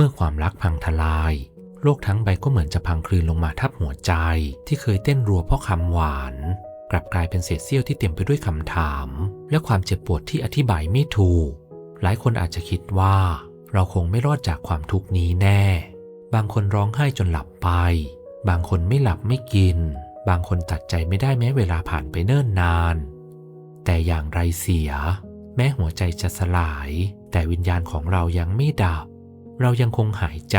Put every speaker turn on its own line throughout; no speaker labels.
เมื่อความรักพังทลาย โลกทั้งใบก็เหมือนจะพังคลืนลงมาทับหัวใจ ที่เคยเต้นรัวเพราะคำหวาน กลับกลายเป็นเศษเสี้ยวที่เต็มไปด้วยคำถาม และความเจ็บปวดที่อธิบายไม่ถูก หลายคนอาจจะคิดว่า เราคงไม่รอดจากความทุกข์นี้แน่ บางคนร้องไห้จนหลับไป บางคนไม่หลับไม่กิน บางคนตัดใจไม่ได้แม้เวลาผ่านไปเนิ่นนาน แต่อย่างไรเสีย แม้หัวใจจะสลาย แต่วิญญาณของเรายังไม่ดับ เรายังคงหายใจ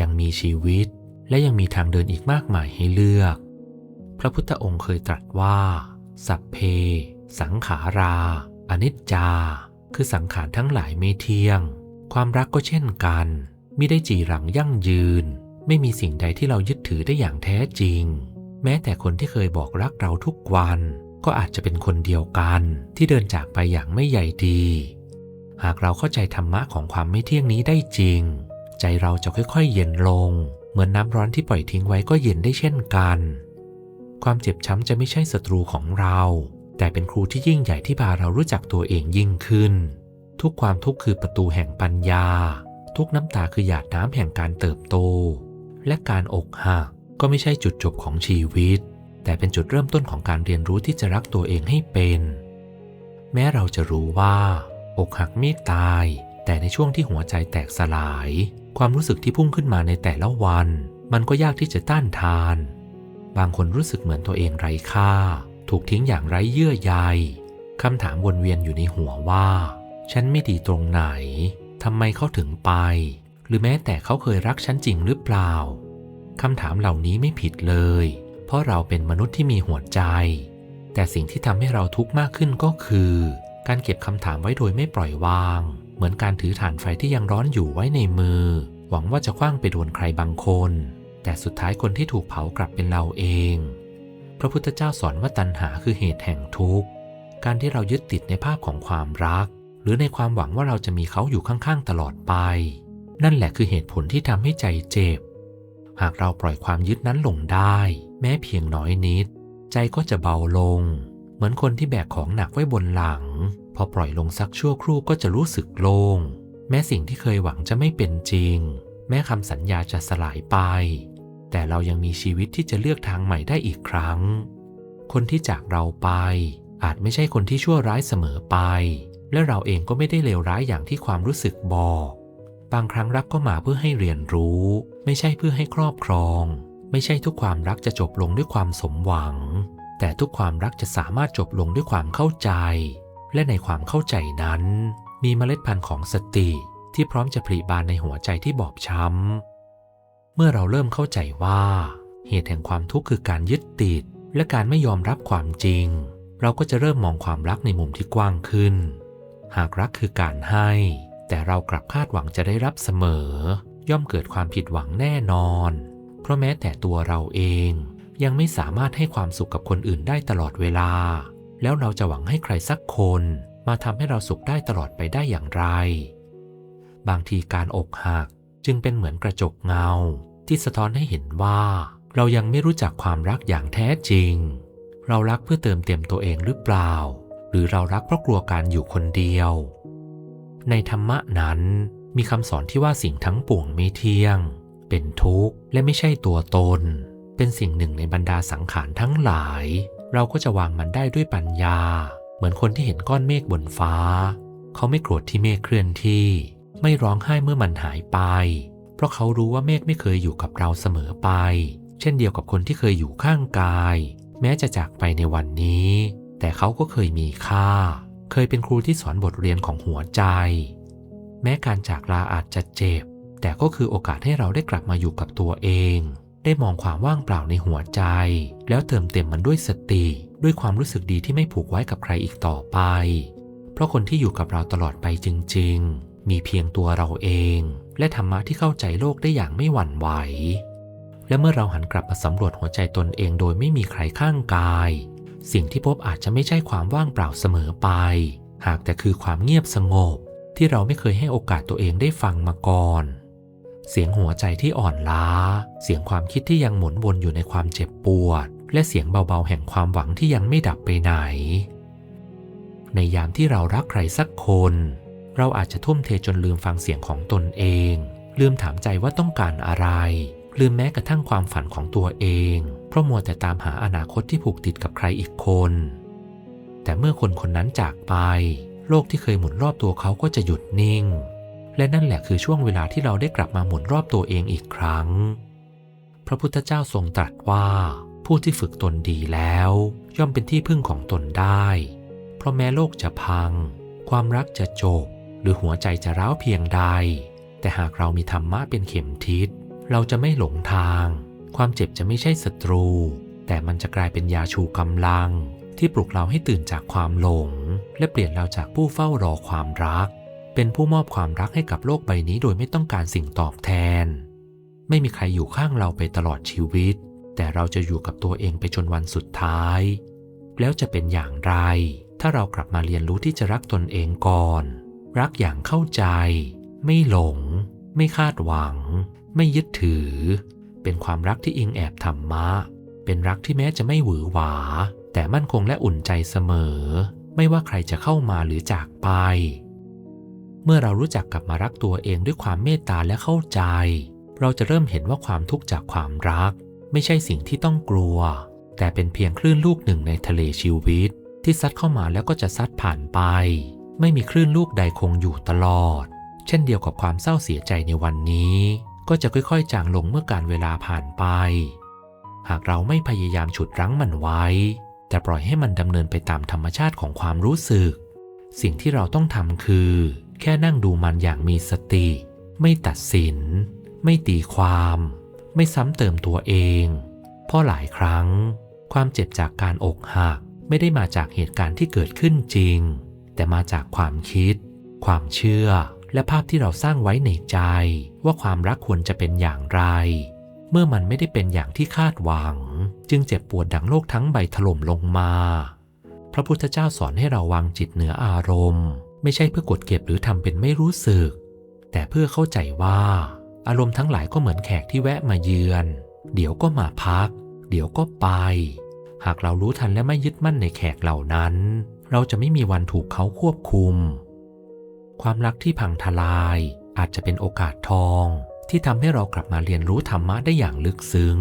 ยังมีชีวิต และยังมีทางเดินอีกมากมายให้เลือก พระพุทธองค์เคยตรัสว่า สัพเพ สังขารา อนิจจา คือสังขารทั้งหลายไม่เที่ยง ความรักก็เช่นกันไม่ได้จีรังยั่งยืน ไม่มีสิ่งใดที่เรายึดถือได้อย่างแท้จริง แม้แต่คนที่เคยบอกรักเราทุกวัน ก็อาจจะเป็นคนเดียวกันที่เดินจากไปอย่างไม่ใหญ่ดี หากเราเข้าใจธรรมะของความไม่เที่ยงนี้ได้จริง ใจเราจะค่อยๆ เย็นลง เหมือนน้ำร้อนที่ปล่อยทิ้งไว้ก็เย็นได้เช่นกัน ความเจ็บช้ำจะไม่ใช่ศัตรูของเรา แต่เป็นครูที่ยิ่งใหญ่ที่พาเรารู้จักตัวเองยิ่งขึ้น ทุกความทุกข์คือประตูแห่งปัญญา ทุกน้ำตาคือหยาดน้ำแห่งการเติบโต และการอกหักก็ไม่ใช่จุดจบของชีวิต แต่เป็นจุดเริ่มต้นของการเรียนรู้ที่จะรักตัวเองให้เป็น แม้เราจะรู้ว่า อกหักไม่ตาย แต่ในช่วงที่หัวใจแตกสลาย ความรู้สึกที่พุ่งขึ้นมาในแต่ละวัน มันก็ยากที่จะต้านทาน บางคนรู้สึกเหมือนตัวเองไร้ค่า ถูกทิ้งอย่างไร้เยื่อใยคำถามวนเวียนอยู่ในหัวว่า ฉันไม่ดีตรงไหนทำไมเขาถึงไป หรือแม้แต่เขาเคยรักฉันจริงหรือเปล่าคำถามเหล่านี้ไม่ผิดเลย เพราะเราเป็นมนุษย์ที่มีหัวใจ แต่สิ่งที่ทำให้เราทุกข์มากขึ้นก็คือ การเก็บคำถามไว้โดยไม่ปล่อยวาง เหมือนการถือถ่านไฟที่ยังร้อนอยู่ไว้ในมือ หวังว่าจะคว้างไปโดนใครบางคน แต่สุดท้ายคนที่ถูกเผากลับเป็นเราเอง พระพุทธเจ้าสอนว่าตัณหาคือเหตุแห่งทุกข์ การที่เรายึดติดในภาพของความรัก หรือในความหวังว่าเราจะมีเขาอยู่ข้างๆตลอดไป นั่นแหละคือเหตุผลที่ทำให้ใจเจ็บ หากเราปล่อยความยึดนั้นลงได้ แม้เพียงน้อยนิด ใจก็จะเบาลง เหมือนคนที่แบกของหนักไว้บนหลัง พอปล่อยลงสักชั่วครู่ก็จะรู้สึกโลง่งแม้สิ่งที่เคยหวังจะไม่เป็นจริง แม้คำสัญญาจะสลายไป แต่เรายังมีชีวิตที่จะเลือกทางใหม่ได้อีกครั้ง คนที่จากเราไป อาจไม่ใช่คนที่ชั่วร้ายเสมอไป และเราเองก็ไม่ได้เลวร้ายอย่างที่ความรู้สึกบอก บางครั้งรักก็มาเพื่อให้เรียนรู้ ไม่ใช่เพื่อให้ครอบครอง ไม่ใช่ทุกความรักจะจบลงด้วยความสมหวัง แต่ทุกความรักจะสามารถจบลงด้วยความเข้าใจ และในความเข้าใจนั้น มีเมล็ดพันธุ์ของสติที่พร้อมจะผลิบานในหัวใจที่บอบช้ำ เมื่อเราเริ่มเข้าใจว่า เหตุแห่งความทุกข์คือการยึดติด และการไม่ยอมรับความจริง เราก็จะเริ่มมองความรักในมุมที่กว้างขึ้น หากรักคือการให้ แต่เรากลับคาดหวังจะได้รับเสมอ ย่อมเกิดความผิดหวังแน่นอน เพราะแม้แต่ตัวเราเอง ยังไม่สามารถให้ความสุขกับคนอื่นได้ตลอดเวลา แล้วเราจะหวังให้ใครสักคนมาทำให้เราสุขได้ตลอดไปได้อย่างไร บางทีการอกหักจึงเป็นเหมือนกระจกเงา ที่สะท้อนให้เห็นว่า เรายังไม่รู้จักความรักอย่างแท้จริง เรารักเพื่อเติมเต็มตัวเองหรือเปล่า หรือเรารักเพราะกลัวการอยู่คนเดียว ในธรรมะนั้นมีคำสอนที่ว่าสิ่งทั้งปวงไม่เที่ยง เป็นทุกข์และไม่ใช่ตัวตน เป็นสิ่งหนึ่งในบรรดาสังขารทั้งหลาย เราก็จะวางมันได้ด้วยปัญญา เหมือนคนที่เห็นก้อนเมฆบนฟ้า เขาไม่โกรธที่เมฆเคลื่อนที่ ไม่ร้องไห้เมื่อมันหายไป เพราะเขารู้ว่าเมฆไม่เคยอยู่กับเราเสมอไป เช่นเดียวกับคนที่เคยอยู่ข้างกาย แม้จะจากไปในวันนี้ แต่เขาก็เคยมีค่า เคยเป็นครูที่สอนบทเรียนของหัวใจ แม้การจากลาอาจจะเจ็บ แต่ก็คือโอกาสให้เราได้กลับมาอยู่กับตัวเอง ได้มองความว่างเปล่าในหัวใจ แล้วเติมเต็มมันด้วยสติ ด้วยความรู้สึกดีที่ไม่ผูกไว้กับใครอีกต่อไป เพราะคนที่อยู่กับเราตลอดไปจริง ๆ มีเพียงตัวเราเอง และธรรมะที่เข้าใจโลกได้อย่างไม่หวั่นไหว และเมื่อเราหันกลับมาสำรวจหัวใจตนเองโดยไม่มีใครข้างกาย สิ่งที่พบอาจจะไม่ใช่ความว่างเปล่าเสมอไป หากแต่คือความเงียบสงบ ที่เราไม่เคยให้โอกาสตัวเองได้ฟังมาก่อน เสียงหัวใจที่อ่อนล้า เสียงความคิดที่ยังหมุนวนอยู่ในความเจ็บปวด และเสียงเบาๆแห่งความหวังที่ยังไม่ดับไปไหน ในยามที่เรารักใครสักคน เราอาจจะทุ่มเทจนลืมฟังเสียงของตนเอง ลืมถามใจว่าต้องการอะไร ลืมแม้กระทั่งความฝันของตัวเอง เพราะมัวแต่ตามหาอนาคตที่ผูกติดกับใครอีกคน แต่เมื่อคนคนนั้นจากไป โลกที่เคยหมุนรอบตัวเขาก็จะหยุดนิ่ง และนั่นแหละคือช่วงเวลาที่เราได้กลับมาหมุนรอบตัวเองอีกครั้ง พระพุทธเจ้าทรงตรัสว่า ผู้ที่ฝึกตนดีแล้ว ย่อมเป็นที่พึ่งของตนได้ เพราะแม้โลกจะพัง ความรักจะจบ หรือหัวใจจะร้าวเพียงใด แต่หากเรามีธรรมะเป็นเข็มทิศ เราจะไม่หลงทาง ความเจ็บจะไม่ใช่ศัตรู แต่มันจะกลายเป็นยาชูกำลัง ที่ปลุกเราให้ตื่นจากความหลง และเปลี่ยนเราจากผู้เฝ้ารอความรัก เป็นผู้มอบความรักให้กับโลกใบนี้โดยไม่ต้องการสิ่งตอบแทน ไม่มีใครอยู่ข้างเราไปตลอดชีวิต แต่เราจะอยู่กับตัวเองไปจนวันสุดท้าย แล้วจะเป็นอย่างไร ถ้าเรากลับมาเรียนรู้ที่จะรักตนเองก่อน รักอย่างเข้าใจ ไม่หลง ไม่คาดหวัง ไม่ยึดถือ เป็นความรักที่อิงแอบธรรมะ เป็นรักที่แม้จะไม่หวือหวา แต่มั่นคงและอุ่นใจเสมอ ไม่ว่าใครจะเข้ามาหรือจากไป เมื่อเรารู้จักกลับมารักตัวเองด้วยความเมตตาและเข้าใจ เราจะเริ่มเห็นว่าความทุกข์จากความรัก ไม่ใช่สิ่งที่ต้องกลัว แต่เป็นเพียงคลื่นลูกหนึ่งในทะเลชีวิต ที่ซัดเข้ามาแล้วก็จะซัดผ่านไป ไม่มีคลื่นลูกใดคงอยู่ตลอด เช่นเดียวกับความเศร้าเสียใจในวันนี้ ก็จะค่อยๆ จางลงเมื่อการเวลาผ่านไป หากเราไม่พยายามฉุดรั้งมันไว้ แต่ปล่อยให้มันดำเนินไปตามธรรมชาติของความรู้สึก สิ่งที่เราต้องทำคือ แค่นั่งดูมันอย่างมีสติ ไม่ตัดสิน ไม่ตีความ ไม่ซ้ำเติมตัวเอง เพราะหลายครั้ง ความเจ็บจากการอกหักไม่ได้มาจากเหตุการณ์ที่เกิดขึ้นจริง แต่มาจากความคิด ความเชื่อ และภาพที่เราสร้างไว้ในใจ ว่าความรักควรจะเป็นอย่างไร เมื่อมันไม่ได้เป็นอย่างที่คาดหวัง จึงเจ็บปวดดังโลกทั้งใบถล่มลงมา พระพุทธเจ้าสอนให้เราวางจิตเหนืออารมณ์ ไม่ใช่เพื่อกดเก็บหรือทำเป็นไม่รู้สึก แต่เพื่อเข้าใจว่า อารมณ์ทั้งหลายก็เหมือนแขกที่แวะมาเยือน เดี๋ยวก็มาพัก เดี๋ยวก็ไป หากเรารู้ทันและไม่ยึดมั่นในแขกเหล่านั้น เราจะไม่มีวันถูกเขาควบคุม ความรักที่พังทลายอาจจะเป็นโอกาสทอง ที่ทำให้เรากลับมาเรียนรู้ธรรมะได้อย่างลึกซึ้ง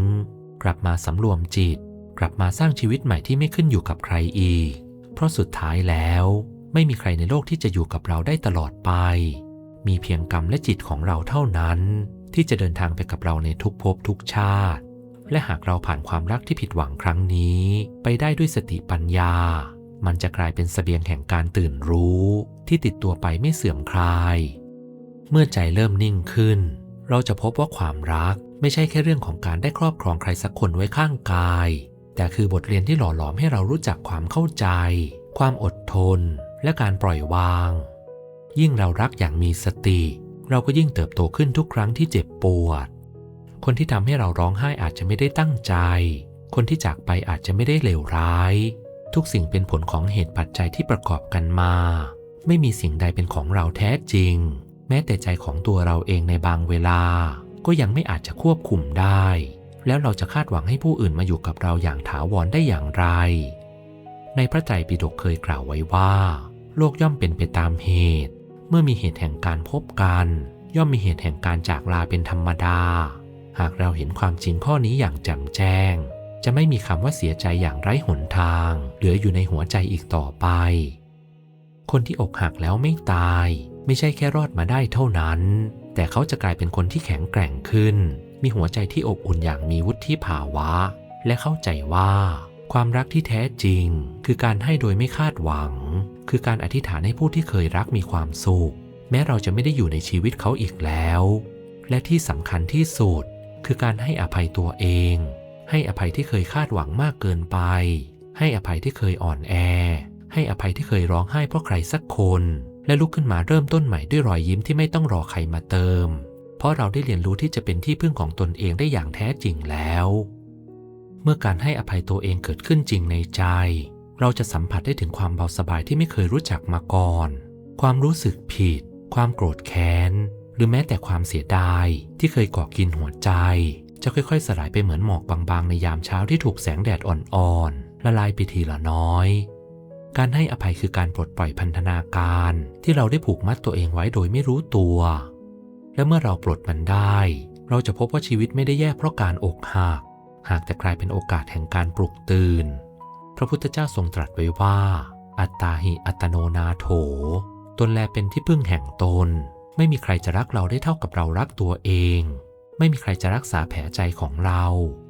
กลับมาสำรวมจิต กลับมาสร้างชีวิตใหม่ที่ไม่ขึ้นอยู่กับใครอีก เพราะสุดท้ายแล้ว ไม่มีใครในโลกที่จะอยู่กับเราได้ตลอดไป มีเพียงกรรมและจิตของเราเท่านั้น ที่จะเดินทางไปกับเราในทุกภพทุกชาติ และหากเราผ่านความรักที่ผิดหวังครั้งนี้ ไปได้ด้วยสติปัญญา มันจะกลายเป็นสเสบียงแห่งการตื่นรู้ ที่ติดตัวไปไม่เสื่อมคลาย เมื่อใจเริ่มนิ่งขึ้น เราจะพบว่าความรักไม่ใช่แค่เรื่องของการได้ครอบครองใครสักคนไว้ข้างกาย แต่คือบทเรียนที่หล่อหลอมให้เรารู้จักความเข้าใจ ความอดทน และการปล่อยวาง ยิ่งเรารักอย่างมีสติ เราก็ยิ่งเติบโตขึ้นทุกครั้งที่เจ็บปวด คนที่ทำให้เราร้องไห้อาจจะไม่ได้ตั้งใจ คนที่จากไปอาจจะไม่ได้เลวร้าย ทุกสิ่งเป็นผลของเหตุปัจจัยที่ประกอบกันมา ไม่มีสิ่งใดเป็นของเราแท้จริง แม้แต่ใจของตัวเราเองในบางเวลา ก็ยังไม่อาจจะควบคุมได้ แล้วเราจะคาดหวังให้ผู้อื่นมาอยู่กับเราอย่างถาวรได้อย่างไร ในพระไตรปิฎกเคยกล่าวไว้ว่า โลกย่อมเป็นไปตามเหตุ เมื่อมีเหตุแห่งการพบกัน ย่อมมีเหตุแห่งการจากลาเป็นธรรมดา หากเราเห็นความจริงข้อนี้อย่างแจ่มแจ้ง จะไม่มีคำว่าเสียใจอย่างไร้หนทาง เหลืออยู่ในหัวใจอีกต่อไป คนที่อกหักแล้วไม่ตาย ไม่ใช่แค่รอดมาได้เท่านั้น แต่เขาจะกลายเป็นคนที่แข็งแกร่งขึ้น มีหัวใจที่อบอุ่นอย่างมีวุฒิภาวะ และเข้าใจว่า ความรักที่แท้จริง คือการให้โดยไม่คาดหวัง คือการอธิษฐานให้ผู้ที่เคยรักมีความสุข แม้เราจะไม่ได้อยู่ในชีวิตเขาอีกแล้ว และที่สำคัญที่สุด คือการให้อภัยตัวเอง ให้อภัยที่เคยคาดหวังมากเกินไป ให้อภัยที่เคยอ่อนแอ ให้อภัยที่เคยร้องไห้เพราะใครสักคน และลุกขึ้นมาเริ่มต้นใหม่ด้วยรอยยิ้มที่ไม่ต้องรอใครมาเติม เพราะเราได้เรียนรู้ที่จะเป็นที่พึ่งของตนเองได้อย่างแท้จริงแล้ว เมื่อการให้อภัยตัวเองเกิดขึ้นจริงในใจ เราจะสัมผัสได้ถึงความเบาสบายที่ไม่เคยรู้จักมาก่อน ความรู้สึกผิด ความโกรธแค้น หรือแม้แต่ความเสียดายที่เคยก่อกินหัวใจ จะค่อยๆ สลายไปเหมือนหมอกบางๆ ในยามเช้าที่ถูกแสงแดดอ่อนๆ ละลายไปทีละน้อย การให้อภัยคือการปลดปล่อยพันธนาการ ที่เราได้ผูกมัดตัวเองไว้โดยไม่รู้ตัว และเมื่อเราปลดมันได้ เราจะพบว่าชีวิตไม่ได้แย่เพราะการอกหัก หากแต่กลายเป็นโอกาสแห่งการปลุกตื่น พระพุทธเจ้าทรงตรัสไว้ว่า อัตตาหิอัตโนนาโถ ตนแลเป็นที่พึ่งแห่งตน ไม่มีใครจะรักเราได้เท่ากับเรารักตัวเอง ไม่มีใครจะรักษาแผลใจของเรา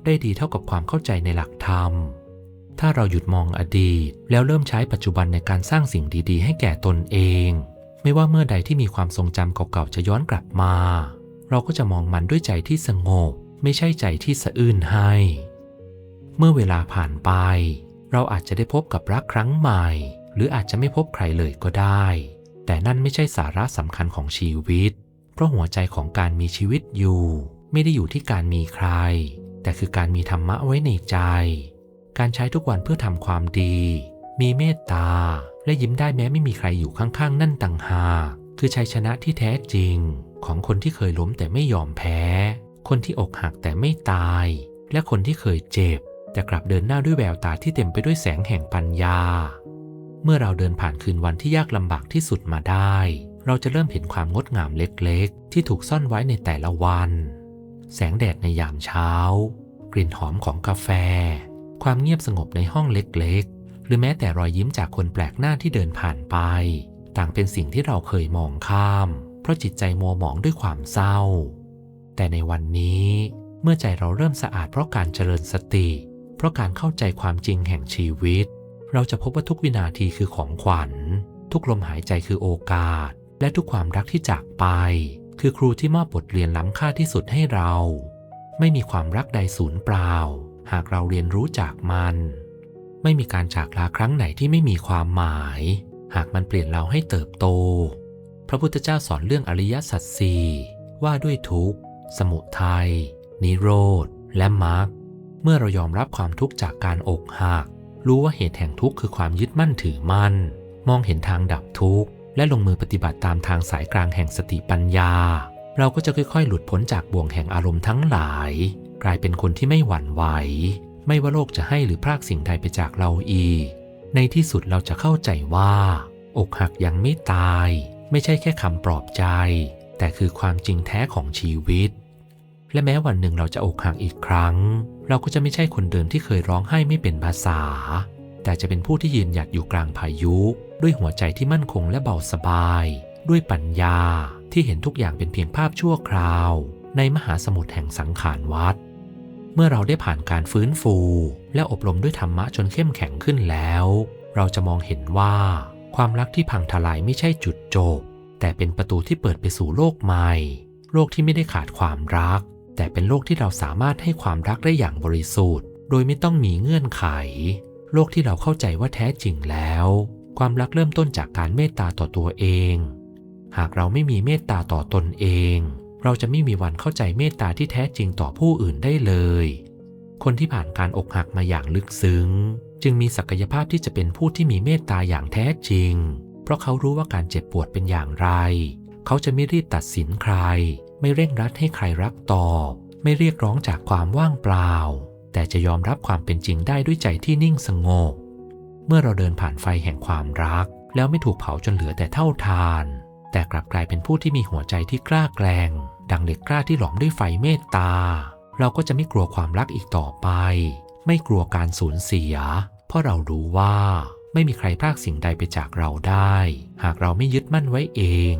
ได้ดีเท่ากับความเข้าใจในหลักธรรม ถ้าเราหยุดมองอดีต แล้วเริ่มใช้ปัจจุบันในการสร้างสิ่งดีๆ ให้แก่ตนเอง ไม่ว่าเมื่อใดที่มีความทรงจำเก่าๆจะย้อนกลับมา เราก็จะมองมันด้วยใจที่สงบ ไม่ใช่ใจที่สะอื้นให้ เมื่อเวลาผ่านไป เราอาจจะได้พบกับรักครั้งใหม่ หรืออาจจะไม่พบใครเลยก็ได้ แต่นั่นไม่ใช่สาระสำคัญของชีวิต เพราะหัวใจของการมีชีวิตอยู่ ไม่ได้อยู่ที่การมีใคร แต่คือการมีธรรมะไว้ในใจ การใช้ทุกวันเพื่อทำความดี มีเมตตา และยิ้มได้แม้ไม่มีใครอยู่ข้างๆ นั่นต่างหากคือชัยชนะที่แท้จริงของคนที่เคยล้มแต่ไม่ยอมแพ้ คนที่อกหักแต่ไม่ตาย และคนที่เคยเจ็บ แต่กลับเดินหน้าด้วยแววตาที่เต็มไปด้วยแสงแห่งปัญญา เมื่อเราเดินผ่านคืนวันที่ยากลำบากที่สุดมาได้ เราจะเริ่มเห็นความงดงามเล็กๆ ที่ถูกซ่อนไว้ในแต่ละวัน แสงแดดในยามเช้า กลิ่นหอมของกาแฟ ความเงียบสงบในห้องเล็กๆ หรือแม้แต่รอยยิ้มจากคนแปลกหน้าที่เดินผ่านไป ต่างเป็นสิ่งที่เราเคยมองข้าม เพราะจิตใจมัวหมองด้วยความเศร้า แต่ในวันนี้เมื่อใจเราเริ่มสะอาดเพราะการเจริญสติ เพราะการเข้าใจความจริงแห่งชีวิต เราจะพบว่าทุกวินาทีคือของขวัญ ทุกลมหายใจคือโอกาส และทุกความรักที่จากไป คือครูที่มอบบทเรียนล้ำค่าที่สุดให้เรา ไม่มีความรักใดสูญเปล่า หากเราเรียนรู้จากมัน ไม่มีการจากลาครั้งไหนที่ไม่มีความหมาย หากมันเปลี่ยนเราให้เติบโต พระพุทธเจ้าสอนเรื่องอริยสัจสี่ว่าด้วยทุกข์ สมุทัย นิโรธ และมรรค เมื่อเรายอมรับความทุกข์จากการอกหัก รู้ว่าเหตุแห่งทุกข์คือความยึดมั่นถือมั่น มองเห็นทางดับทุกข์ และลงมือปฏิบัติตามทางสายกลางแห่งสติปัญญา เราก็จะค่อยๆ หลุดพ้นจากบ่วงแห่งอารมณ์ทั้งหลาย กลายเป็นคนที่ไม่หวั่นไหว ไม่ว่าโลกจะให้หรือพรากสิ่งใดไปจากเราอีก ในที่สุดเราจะเข้าใจว่า อกหักยังไม่ตาย ไม่ใช่แค่คำปลอบใจ แต่คือความจริงแท้ของชีวิต และแม้วันหนึ่งเราจะอกหักอีกครั้ง เราก็จะไม่ใช่คนเดิมที่เคยร้องไห้ไม่เป็นภาษา แต่จะเป็นผู้ที่ยืนหยัดอยู่กลางพายุ ด้วยหัวใจที่มั่นคงและเบาสบาย ด้วยปัญญาที่เห็นทุกอย่างเป็นเพียงภาพชั่วคราว ในมหาสมุทรแห่งสังขารวัฏเมื่อเราได้ผ่านการฟื้นฟู และอบรมด้วยธรรมะจนเข้มแข็งขึ้นแล้ว เราจะมองเห็นว่า ความรักที่พังทลายไม่ใช่จุดจบ แต่เป็นประตูที่เปิดไปสู่โลกใหม่ โลกที่ไม่ได้ขาดความรัก แต่เป็นโลกที่เราสามารถให้ความรักได้อย่างบริสุทธิ์ โดยไม่ต้องมีเงื่อนไข โลกที่เราเข้าใจว่าแท้จริงแล้ว ความรักเริ่มต้นจากการเมตตาต่อตัวเอง หากเราไม่มีเมตตาต่อตนเอง เราจะไม่มีวันเข้าใจเมตตาที่แท้จริงต่อผู้อื่นได้เลย คนที่ผ่านการอกหักมาอย่างลึกซึ้ง จึงมีศักยภาพที่จะเป็นผู้ที่มีเมตตาอย่างแท้จริง เพราะเขารู้ว่าการเจ็บปวดเป็นอย่างไร เขาจะไม่รีบตัดสินใคร ไม่เร่งรัดให้ใครรักตอบไม่เรียกร้องจากความว่างเปล่า แต่จะยอมรับความเป็นจริงได้ด้วยใจที่นิ่งสงบ เมื่อเราเดินผ่านไฟแห่งความรัก แล้วไม่ถูกเผาจนเหลือแต่เท่าทาน แต่กลับกลายเป็นผู้ที่มีหัวใจที่กล้าแกล้งดังเหล็กกล้าที่หลอมด้วยไฟเมตตา เราก็จะไม่กลัวความรักอีกต่อไป ไม่กลัวการสูญเสีย เพราะเรารู้ว่าไม่มีใครพรากสิ่งใดไปจากเราได้ หากเราไม่ยึดมั่นไว้เอง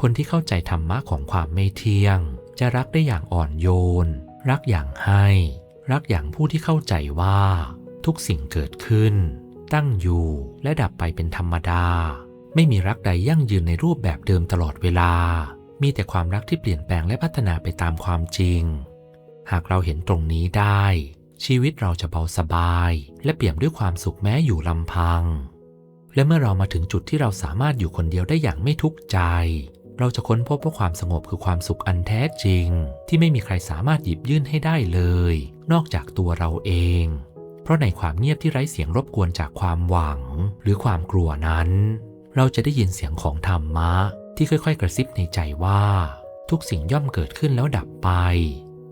คนที่เข้าใจธรรมะของความไม่เที่ยง จะรักได้อย่างอ่อนโยน รักอย่างให้ รักอย่างผู้ที่เข้าใจว่า ทุกสิ่งเกิดขึ้น ตั้งอยู่และดับไปเป็นธรรมดา ไม่มีรักใดยั่งยืนในรูปแบบเดิมตลอดเวลา มีแต่ความรักที่เปลี่ยนแปลงและพัฒนาไปตามความจริง หากเราเห็นตรงนี้ได้ ชีวิตเราจะเบาสบาย และเปี่ยมด้วยความสุขแม้อยู่ลำพัง และเมื่อเรามาถึงจุดที่เราสามารถอยู่คนเดียวได้อย่างไม่ทุกข์ใจ เราจะค้นพบว่าความสงบคือความสุขอันแท้จริง ที่ไม่มีใครสามารถหยิบยื่นให้ได้เลย นอกจากตัวเราเอง เพราะในความเงียบที่ไร้เสียงรบกวนจากความหวัง หรือความกลัวนั้น เราจะได้ยินเสียงของธรรมะ ที่ค่อยๆ กระซิบในใจว่า ทุกสิ่งย่อมเกิดขึ้นแล้วดับไป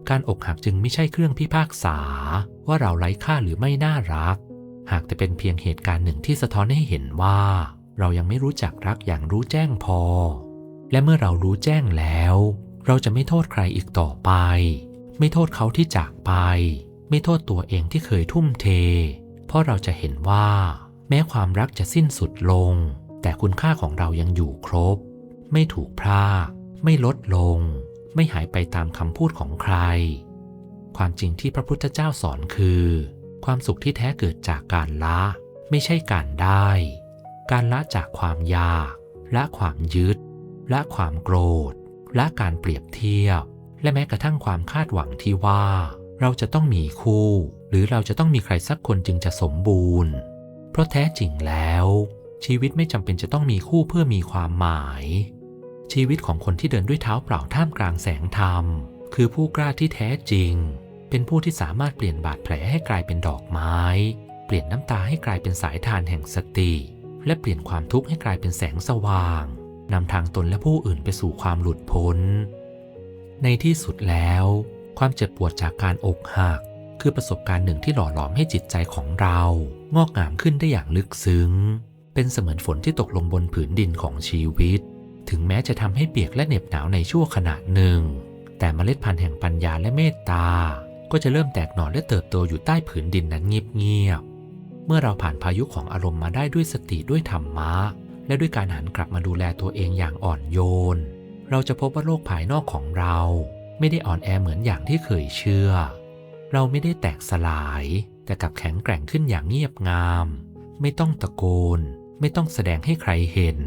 การอกหักจึงไม่ใช่เครื่องพิพากษา ว่าเราไร้ค่าหรือไม่น่ารัก หากแต่เป็นเพียงเหตุการณ์หนึ่งที่สะท้อนให้เห็นว่า เรายังไม่รู้จักรักอย่างรู้แจ้งพอ และเมื่อเรารู้แจ้งแล้ว เราจะไม่โทษใครอีกต่อไป ไม่โทษเขาที่จากไป ไม่โทษตัวเองที่เคยทุ่มเท เพราะเราจะเห็นว่า แม้ความรักจะสิ้นสุดลง แต่คุณค่าของเรายังอยู่ครบ ไม่ถูกพรากไม่ลดลง ไม่หายไปตามคำพูดของใคร ความจริงที่พระพุทธเจ้าสอนคือ ความสุขที่แท้เกิดจากการละ ไม่ใช่การได้ การละจากความอยากละความยึด ละความโกรธ ละการเปรียบเทียบ และแม้กระทั่งความคาดหวังที่ว่า เราจะต้องมีคู่ หรือเราจะต้องมีใครสักคนจึงจะสมบูรณ์ เพราะแท้จริงแล้ว ชีวิตไม่จำเป็นจะต้องมีคู่เพื่อมีความหมาย ชีวิตของคนที่เดินด้วยเท้าเปล่าท่ามกลางแสงธรรม คือผู้กล้าที่แท้จริง เป็นผู้ที่สามารถเปลี่ยนบาดแผลให้กลายเป็นดอกไม้ เปลี่ยนน้ำตาให้กลายเป็นสายทานแห่งสติ และเปลี่ยนความทุกข์ให้กลายเป็นแสงสว่าง นำทางตนและผู้อื่นไปสู่ความหลุดพ้น ในที่สุดแล้ว ความเจ็บปวดจากการอกหัก คือประสบการณ์หนึ่งที่หล่อหลอมให้จิตใจของเรา งอกงามขึ้นได้อย่างลึกซึ้ง เป็นเสมือนฝนที่ตกลงบนผืนดินของชีวิต ถึงแม้จะทำให้เปียกและเหน็บหนาวในชั่วขณะหนึ่ง แต่เมล็ดพันธุ์แห่งปัญญาและเมตตา ก็จะเริ่มแตกหน่อและเติบโตอยู่ใต้ผืนดินนั้นเงียบๆเมื่อเราผ่านพายุของอารมณ์มาได้ด้วยสติด้วยธรรมะ และด้วยการหันกลับมาดูแลตัวเองอย่างอ่อนโยน เราจะพบว่าโลกภายนอกของเรา ไม่ได้อ่อนแอเหมือนอย่างที่เคยเชื่อ เราไม่ได้แตกสลาย แต่กลับแข็งแกร่งขึ้นอย่างเงียบงาม ไม่ต้องตะโกน ไม่ต้องแสดงให้ใครเห็น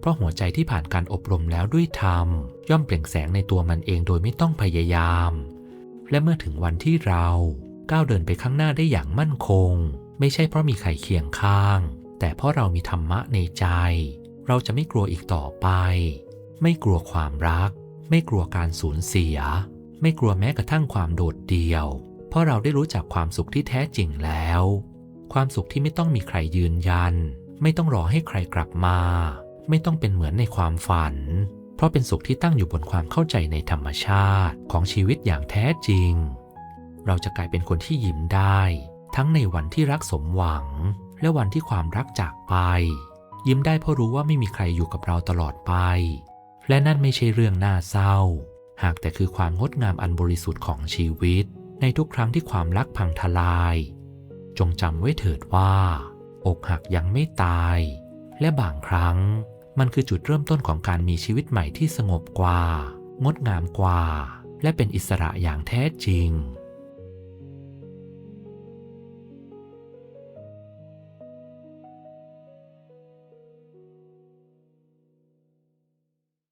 เพราะหัวใจที่ผ่านการอบรมแล้วด้วยธรรม ย่อมเปล่งแสงในตัวมันเองโดยไม่ต้องพยายาม และเมื่อถึงวันที่เราก้าวเดินไปข้างหน้าได้อย่างมั่นคง ไม่ใช่เพราะมีใครเคียงข้าง แต่เพราะเรามีธรรมะในใจ เราจะไม่กลัวอีกต่อไป ไม่กลัวความรัก ไม่กลัวการสูญเสีย ไม่กลัวแม้กระทั่งความโดดเดี่ยว เพราะเราได้รู้จักความสุขที่แท้จริงแล้ว ความสุขที่ไม่ต้องมีใครยืนยัน ไม่ต้องรอให้ใครกลับมา ไม่ต้องเป็นเหมือนในความฝัน เพราะเป็นสุขที่ตั้งอยู่บนความเข้าใจในธรรมชาติของชีวิตอย่างแท้จริง เราจะกลายเป็นคนที่ยิ้มได้ ทั้งในวันที่รักสมหวัง และวันที่ความรักจากไป ยิ้มได้เพราะรู้ว่าไม่มีใครอยู่กับเราตลอดไป และนั่นไม่ใช่เรื่องน่าเศร้า หากแต่คือความงดงามอันบริสุทธิ์ของชีวิต ในทุกครั้งที่ความรักพังทลาย จงจำไว้เถิดว่า อกหักยังไม่ตาย และบางครั้ง มันคือจุดเริ่มต้นของการมีชีวิตใหม่ที่สงบกว่า งดงามกว่า และเป็นอิสระอย่างแท้จริง